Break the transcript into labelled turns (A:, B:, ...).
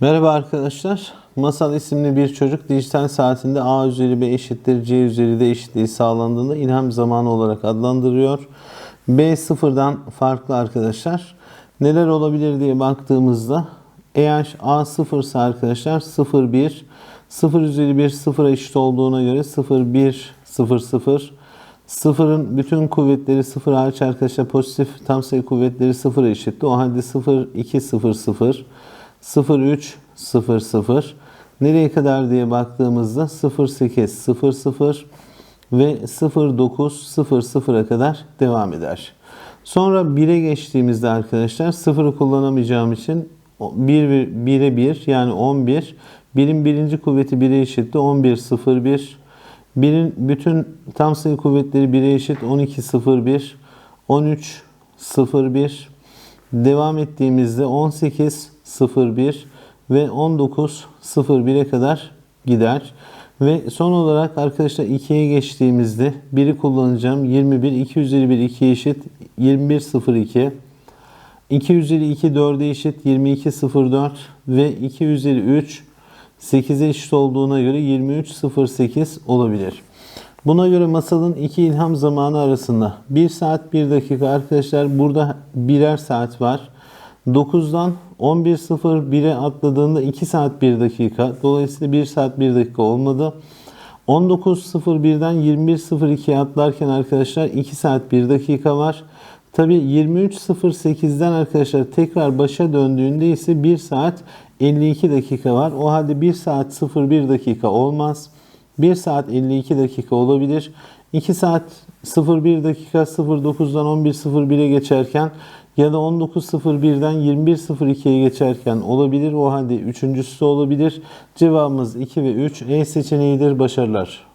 A: Merhaba arkadaşlar. Masal isimli bir çocuk dijital saatinde A üzeri B eşittir C üzeri D eşitliği sağlandığında ilham zamanı olarak adlandırıyor. B sıfırdan farklı arkadaşlar. Neler olabilir diye baktığımızda eğer A sıfırsa arkadaşlar 0 1 0 üzeri 1 sıfıra eşit olduğuna göre 0 1 0 0 Sıfırın bütün kuvvetleri sıfır hariç arkadaşlar pozitif tam sayı kuvvetleri sıfıra eşitti. O halde 0 2 0 0 0 3 0 0 nereye kadar diye baktığımızda 0 8 0 0 ve 0 9 0 0'a kadar devam eder. Sonra 1'e geçtiğimizde arkadaşlar 0'ı kullanamayacağım için 1 1'e 1 yani 11 1'in birinci kuvveti 1'e eşitti 11 0 1 Birin bütün tam sayı kuvvetleri 1'e eşit 12 0 1 13 0 1 devam ettiğimizde 18 0 1 ve 19 0 1'e kadar gider. Ve son olarak arkadaşlar 2'ye geçtiğimizde 1'i kullanacağım. 21 2 üzeri 1 2 eşit 21 0 2 2 üzeri 2 4'e eşit 22 0 4 ve 2 üzeri 3 8'e eşit olduğuna göre 23.08 olabilir. Buna göre masalın iki ilham zamanı arasında 1 saat 1 dakika arkadaşlar burada birer saat var. 9'dan 11.01'e atladığında 2 saat 1 dakika. Dolayısıyla 1 saat 1 dakika olmadı. 19.01'den 21.02'ye atlarken arkadaşlar 2 saat 1 dakika var. Tabi 23.08'den arkadaşlar tekrar başa döndüğünde ise 1 saat 52 dakika var. O halde 1 saat 01 dakika olmaz. 1 saat 52 dakika olabilir. 2 saat 01 dakika 09'dan 11.01'e geçerken ya da 19.01'den 21.02'ye geçerken olabilir. O halde üçüncüsü olabilir. Cevabımız 2 ve 3 E seçeneğidir. Başarılar.